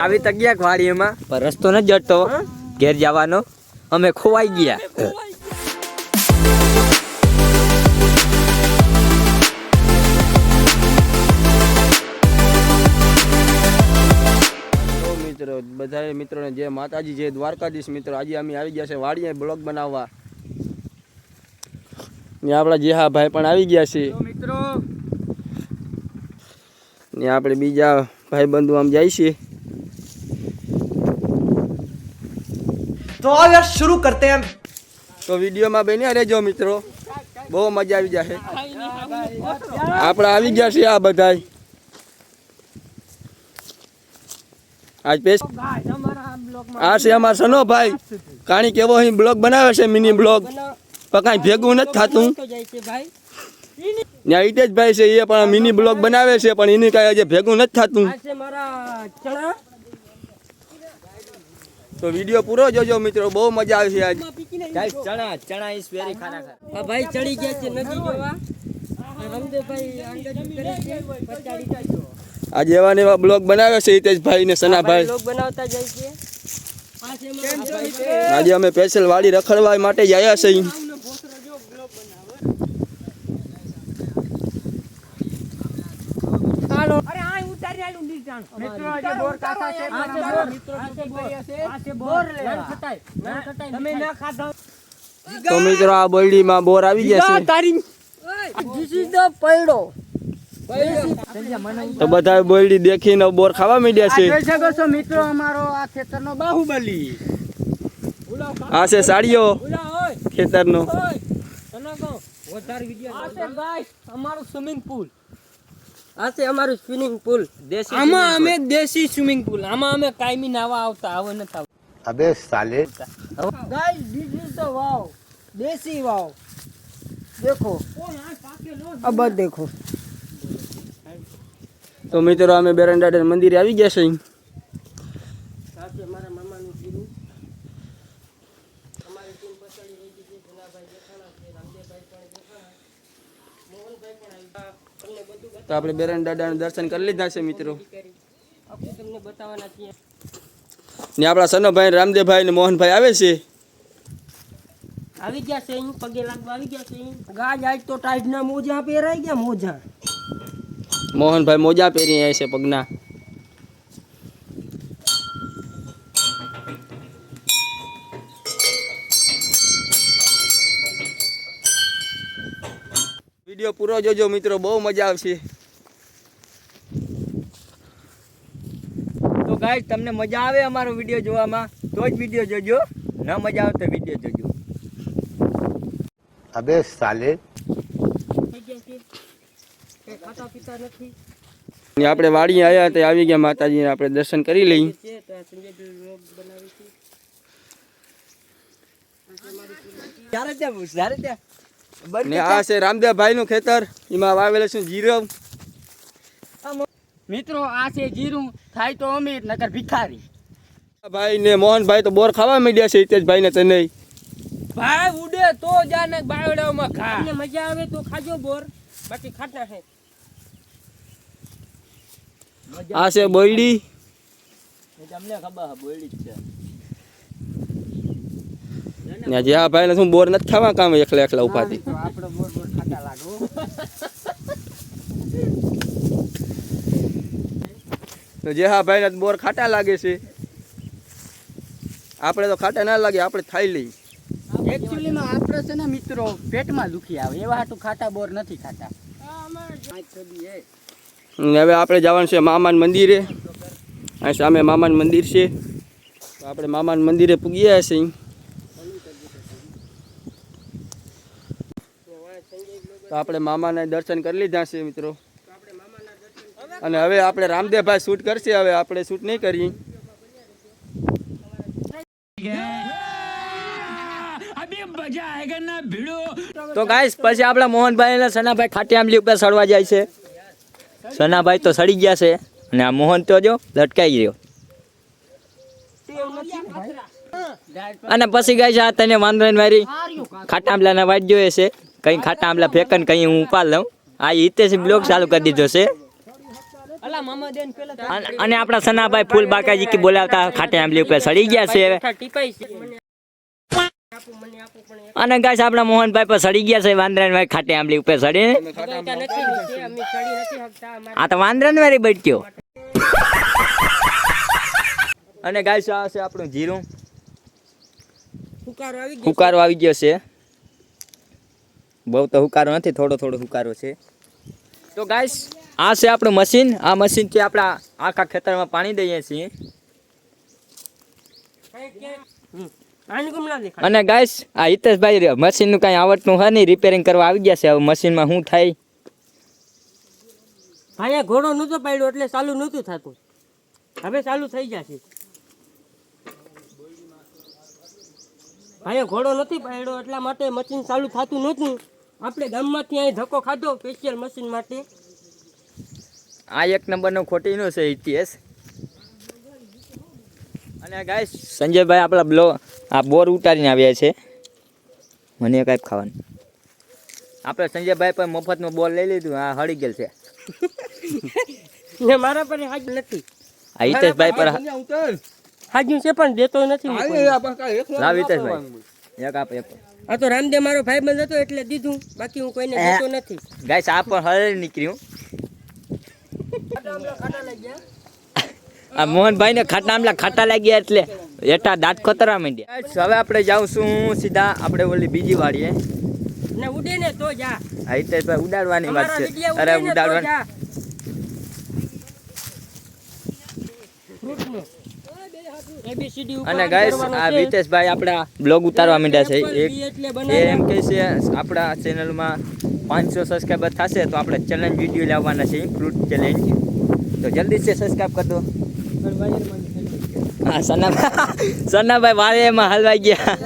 આવી તગ્યા વાડીમાં પણ રસ્તો ન જડતો ઘેર જવાનો. અમે ખોવાઈ ગયા. મિત્રો બધા મિત્રોને જે માતાજી જે દ્વારકાધીશ મિત્રો. આજે અમે આવી ગયા છે વાડીએ બ્લોગ બનાવવા. ને આપણા જેહા ભાઈ પણ આવી ગયા છે. મિત્રો. ને આપણે બીજા ભાઈ બંધુ આમ જાય છે. तो आओ यार शुरू करते हैं તો વિડીયોમાં બન્યા રહેજો મિત્રો બહુ મજા આવી જશે આપણે આવી ગયા છે આ બધા આજ પેશ આ છે અમાર સનો ભાઈ કાણી કેવો અહીં બ્લોગ બનાવે છે મિની બ્લોગ પણ કાંઈ ભેગું નથી થતું ત્યાં હિતેશભાઈ છે એ પણ મિની બ્લોગ બનાવે છે પણ એની કાંઈ હજી ભેગું નથી થતું તો વીડિયો પૂરો જોજો મિત્રો બહુ મજા આવશે આજ. ગાઈસ ચણા ચણા ઇસ વેરી ખાના ખા ભાઈ ચડી ગયા છે નદી જોવા. રામદેવભાઈ આંગળી કરે છે પચાડી જાજો આજે એવા ને એવા બ્લોગ બનાવે છે હિતેશભાઈ ને સનાભાઈ. બ્લોગ બનાવતા જાય છે. આજે અમે સ્પેશિયલ વાડી રખડવા માટે જ આવ્યા છીએ હાલો અરે આ ઉતારી મિત્રો આજે બોર કાકા છે આ છે બોર. મિત્રો છે બોર. લેવા. ખટાય ના ખટાય તમે ના ખાધા. તો મિત્રો આ બોરડીમાં બોર આવી ગયા છે. તારી. ધીસ ઇઝ ધ પૈડો. તો બધા બોરડી દેખીને બોર ખાવા માંડ્યા છે. જોઈ શકો છો મિત્રો અમારો આ ખેતરનો બાહુબલી. આ છે સાડીઓ. ખેતરનો. તને કહું વધારે વિડિયો આ છે ગાઈસ અમારું સ્વિમિંગ પૂલ. આ છે અમારું સ્વિમિંગ પુલ દેશી આમાં અમે દેશી સ્વિમિંગ પુલ આમાં અમે કાયમી નાવા આવતા આવો ન થાવ. અબે સાલે. ગાઈસ ધીસ ઇઝ ધ વાવ દેશી વાવ દેખો. અબ દેખો. તો મિત્રો અમે બેરંડા મંદિરે આવી ગયા છે સાથે મારા તો આપણે બેરંડાડાના દર્શન કરી લીધા છે મિત્રો. ને આપણા સનોભાઈ રામદેવભાઈ ને મોહનભાઈ આવે છે. આવી ગયા છે અહીં પગે લાગવા આવી ગયા છે ગાજ આજ તો ટાઈડના મોજા પહેરાઈ ગયા મોજા. મોહનભાઈ મોજા પહેરી આવ્યા છે પગના. વીડિયો પૂરો જોજો મિત્રો. બહુ મજા આવશે. ગાઈઝ તમને મજા આવે અમારો વીડિયો જોવામાં? તો જ વીડિયો જોજો. ન મજા આવે તો વીડિયો જોજો. અબે સાલે. આપણે વાડી આવ્યા તે આવી ગયા માતાજીને આપણે દર્શન કરી લઈએ ને આ છે રામદેવભાઈ નું ખેતર એમાં વાવેલું છે જીરવ. મિત્રો આ છે જીરું થાય તો અમીર નકર ભિખારી. ભાઈ ને મોહનભાઈ તો બોર ખાવા માંડ્યા છે હિતેશભાઈ ને તને ભાઈ ઉડે તો જાને બાવડામાં ખા. તમને મજા આવે તો ખાજો બોર બાકી ખાટા છે આ છે બોયડી. તમને ખબર બોયડી છે. ને જે આ ભાઈ ને શું બોર નથી ખાવા કામ એકલા એકલા ઉપાથી તો આપણો બોર બોર ખાટા લાગો. તો જે હા ભાઈને બોર ખાટા લાગે છે. આપણે તો ખાટા ના લાગે આપણે ખાઈ લઈ એકચ્યુઅલી માં આપણે છે ને મિત્રો પેટમાં દુખી આવે એવા હાટું ખાટા બોર નથી ખાતા હવે આપણે જવાનું છે મામાન મંદિરે. અહીં સામે મામાન મંદિર છે. તો આપણે મામાન મંદિરે પૂગ્યા છે તો આપણે મામાના દર્શન કરી લીધા છે મિત્રો. અને હવે આપણે રામદેવભાઈ શૂટ કરશે, હવે આપણે શૂટ નહીં કરીએ. તો ગાઈસ, પછી આપણા મોહનભાઈ અને સનાભાઈ ખાટી આંબલી ઉપર સડવા જાય છે. સનાભાઈ તો સડી ગયા છે. અને આ મોહન તો જો લટકાઈ ગયો. અને પછી ગાય છે આ તને નહીં મારી. ખાટા આંબલાના વાટ જોઈએ છે. કઈ ખાટા આંબલા ફેંકન, કઈ હું ઉપાડ લઉં. આ હિતેશ બ્લોગ ચાલુ કરી દીધો છે. અને આપણા સનાભાઈ ફૂલ બાકાજી કી બોલાવતા ખાટે આંબલી ઉપર સડી ગયા છે અને ગાઈસ આપણા મોહનભાઈ પર સડી ગયા છે વાંદરાનભાઈ ખાટે આંબલી ઉપર સડી આ તો વાંદરાનવારી બટક્યો. અને ગાઈસ આ છે આપણું જીરું. ગયો હુકારો આવી ગયો છે. બહુ તો હુકારો નથી થોડો થોડો હુકારો છે. તો ગાઈસ આ છે આપણું મશીન. આ મશીનથી આપણા આખા ખેતરમાં પાણી દઈએ છીએ. અને ગાઈસ આ હિતેશભાઈ મશીનનું કાંઈ આવડતું હોય નહીં. રિપેરિંગ કરવા આવી ગયા છે. હવે મશીનમાં શું થાય? ભાઈ ઘોડો નહોતો પાડ્યો એટલે ચાલુ નહોતું થતું. હવે ચાલુ થઈ જશે ભાઈ ઘોડો નથી પાડ્યો એટલા માટે મશીન ચાલુ થતું નહોતું. આપણે ગામમાંથી અહીં ધક્કો ખાધો સ્પેશિયલ મશીન માટે. આ એક નંબરનો ખોટીનો છે ઇતિહાસ. અને ગાય સંજયભાઈ આપણા બ્લો આ બોર ઉતારીને આવ્યા છે. મને કાંઈ ખાવાનું. આપણે સંજયભાઈ પણ મફતમાં બોર લઈ લીધું આ હળી ગયેલ છે. ને મારા પર હાજ નથી. આ હિતેશભાઈ પર હાજ્યું છે પણ દેતો નથી લાવ હિતેશભાઈ. એક આપ એક. આ તો રામદેવ મારો ભાઈ બંધ હતો એટલે દીધું. બાકી હું કોઈને દેતો નથી. ગાઈસ આ પણ હળી નીકળ્યું. આ મોહનભાઈ ને ખાટા આમલા ખાટા લાગ્યા એટલે એટા દાંત ખતરા માંડ્યા. હવે આપણે જાઉં સીધા આપણે ઓલી બીજી વાડીએ. ને ઉડે ને તો જા. આ તે ઉડાડવાની વાત છે. અરે ઉડાડવાની અને ગાઈસ આ વિતેશભાઈ આપણા બ્લોગ ઉતારવા માંડ્યા છે. એક એ એમ કહે છે આપણા ચેનલમાં પાંચસો સબસ્ક્રાઈબર થશે તો આપણે ચેલેન્જ વીડિયો લાવવાના છે. ફ્રૂટ ચેલેન્જ તો જલ્દી છે સબસ્ક્રાઈબ કરી દો. હા સનાભાઈ સનાભાઈ વારે એમાં હલવાઈ ગયા.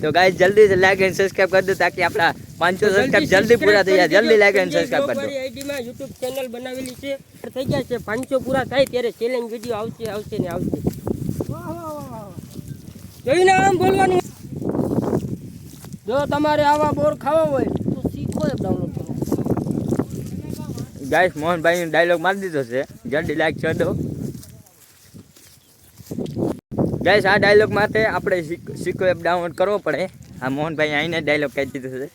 તો ગાઈસ જલ્દી થી લાઈક એન્ડ સબસ્ક્રાઇબ કરી દો તાકી આપણા પાંચસો સબસ્ક્રાઇબ જલ્દી પૂરા થઈ જાય. જલ્દી લાઈક એન્ડ સબસ્ક્રાઇબ કરી દો. મારી ID માં YouTube ચેનલ બનાવેલી છે થઈ ગયા છે પાંચસો પૂરા થાય ત્યારે ચેલેન્જ વીડિયો આવશે આવશે ને આવશે. જોઈને આમ બોલવાનું. જો તમારે આવા બોર ખાવા હોય તો શીખો ડાઉનલોડ ગાઈસ મોહનભાઈ ડાયલોગ મારી દીધો છે. જલ્દી લાઈક કરી દો. ગાઈસ આ ડાયલોગ માટે આપણે સિક્કો એપ ડાઉનલોડ કરવો પડે. આ મોહનભાઈ આઈને ડાયલોગ કહી દીધો છે.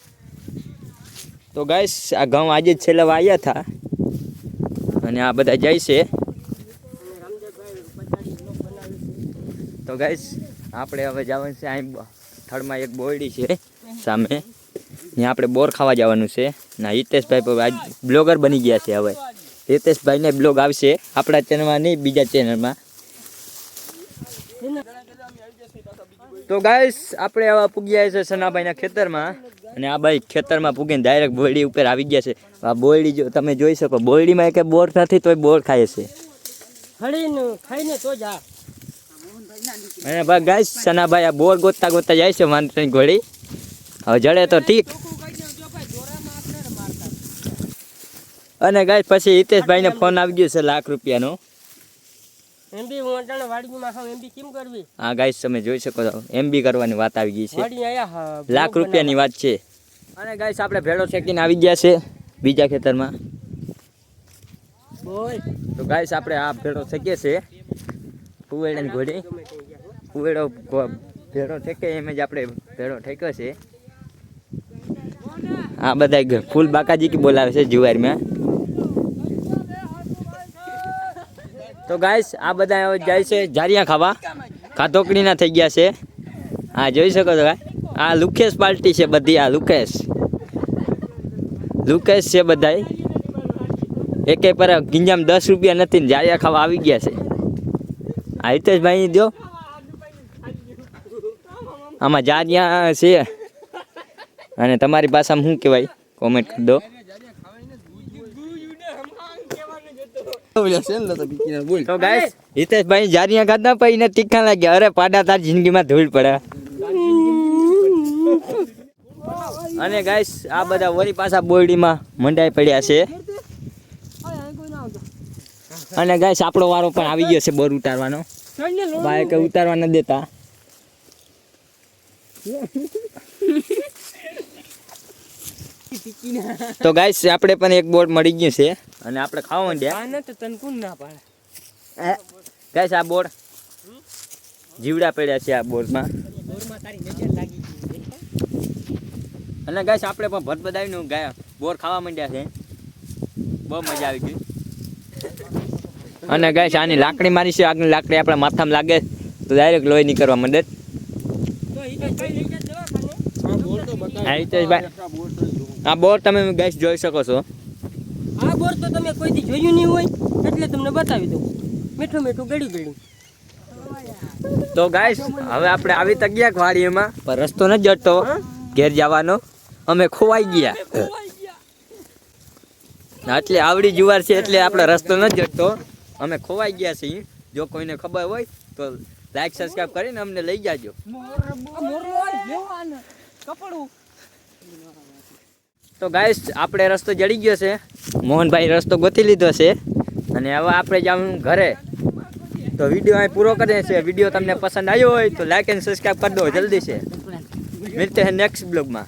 તો ગાઈસ આ ઘઉં આજે જ છેલ્લા આવ્યા હતા અને આ બધા જાય છે. તો ગાઈસ આપણે હવે જવાનું છે અહીં થડમાં એક બોરડી છે સામે. ત્યાં આપણે બોર ખાવા જવાનું છે. ના હિતેશભાઈ આજ બ્લોગર બની ગયા છે હવે. હિતેશભાઈને બ્લોગ આવશે આપણા ચેનલમાં નહીં બીજા ચેનલમાં તો ગાઈસ આપણે હવે પૂગ્યા છે સનાભાઈના ખેતરમાં. અને આ ભાઈ ખેતરમાં પૂગીને ડાયરેક્ટ બોયડી ઉપર આવી ગયા છે. આ બોયડી જો તમે જોઈ શકો બોયડીમાં એક બોર નથી તોય બોર ખાય છે. અને ભાઈ ગાઈસ સનાભાઈ આ બોર ગોતતા ગોતતા જાય છે વાંદરાની ઘોડી. હવે જડે તો ઠીક. અને ગાય પછી હિતેશભાઈને ફોન આવી ગયો છે લાખ રૂપિયાનો. એમબી વાડીમાં એમબી કેમ કરવી? હા ગાઈસ તમે જોઈ શકો છો. એમબી કરવાની વાત આવી ગઈ છે. લાખ રૂપિયાની વાત છે. અને ગાઈસ આપણે ભેળો શેકીને આવી ગયા છે બીજા ખેતરમાં. તો ગાઈસ આપણે આ ભેળો શેકીએ છે કુવેડાની ઘોડી. કુવેડો ભેળો ઠેકે એમ જ આપણે ભેળો ઠેક્યો છે. આ બધા ગ- ફૂલ બાકાજી કી બોલાવે છે જુવારમાં. તો ગાઈસ, આ બધા હવે જાય છે જારિયા ખાવા. કાતોકડીના થઈ ગયા છે. હા, જોઈ શકો છો ગાય આ લુકેશ પાર્ટી છે બધી, આ લુકેશ. લુકેશ છે બધાય. એકે પર ગીંજામ દસ રૂપિયા નથી ને જારિયા ખાવા આવી ગયા છે. આ હિતેશભાઈ દો આમાં જારિયા છે. અને તમારી ભાષામાં શું કહેવાય? કોમેન્ટ કરી દો. તો ગાઈસ હિતેશભાઈ જારિયા ખાધા પછી ને તીખા લાગ્યા. અરે પાડા તાર જિંદગીમાં ધૂળ પડે. અને ગાઈસ આ બધા વળી પાછા બોરડીમાં મંડાઈ પડ્યા છે. અને ગાઈસ આપણો વારો પણ આવી ગયો છે બોર ઉતારવાનો. ભાઈ કે ઉતારવા ન દેતા. તો ગાઈસ આપણે પણ એક બોર્ડ મળી ગયું છે. અને આપણે ખાવા માંડ્યા તો તને કોણ ના પાડે? ગાઈસ આ બોટ જીવડા પડ્યા છે આ બોર્ડમાં બોરમાં તારી નજર લાગી ગઈ અને ગાઈસ આપણે પણ ભટ બધાવીનું ગયા બોર ખાવા માંડ્યા છે. બહુ મજા આવી ગઈ. અને ગાઈસ આની લાકડી મારી છે. આગની લાકડી આપણા માથામાં લાગે. તો ડાયરેક્ટ લોહી નીકળવા માંડે. તો ઈ તો કઈ લઈ જાય દવાખાને હા હિતેશભાઈ આ બોર તમે ગેસ જોઈ શકો છો. આ બોર તો તમે કોઈથી જોયું નહીં હોય એટલે તમને બતાવી દઉં. મીઠું મીઠું ગળી ગળ્યું. તો ગાઈસ હવે આપણે આવી તો ગયા વાડીમાં પણ રસ્તો ન જડતો ઘેર જવાનો. અમે ખોવાઈ ગયા. એટલે આવડી જુવાર છે એટલે આપણે રસ્તો ન જડતો અમે ખોવાઈ ગયા છીએ. જો કોઈને ખબર હોય તો લાઈક સબસ્ક્રાઈબ કરીને અમને લઈ જાજો. કપડું. તો ગાઈસ આપણે રસ્તો જડી ગયો છે. મોહનભાઈ રસ્તો ગોતી લીધો છે. અને હવે આપણે જવાનું ઘરે. તો વીડિયો અહીં પૂરો કરીએ છીએ વીડિયો તમને પસંદ આવ્યો હોય તો લાઈક એન્ડ સબસ્ક્રાઈબ કરી દો. જલ્દી છે. મિલતે હે નેક્સ્ટ બ્લોગમાં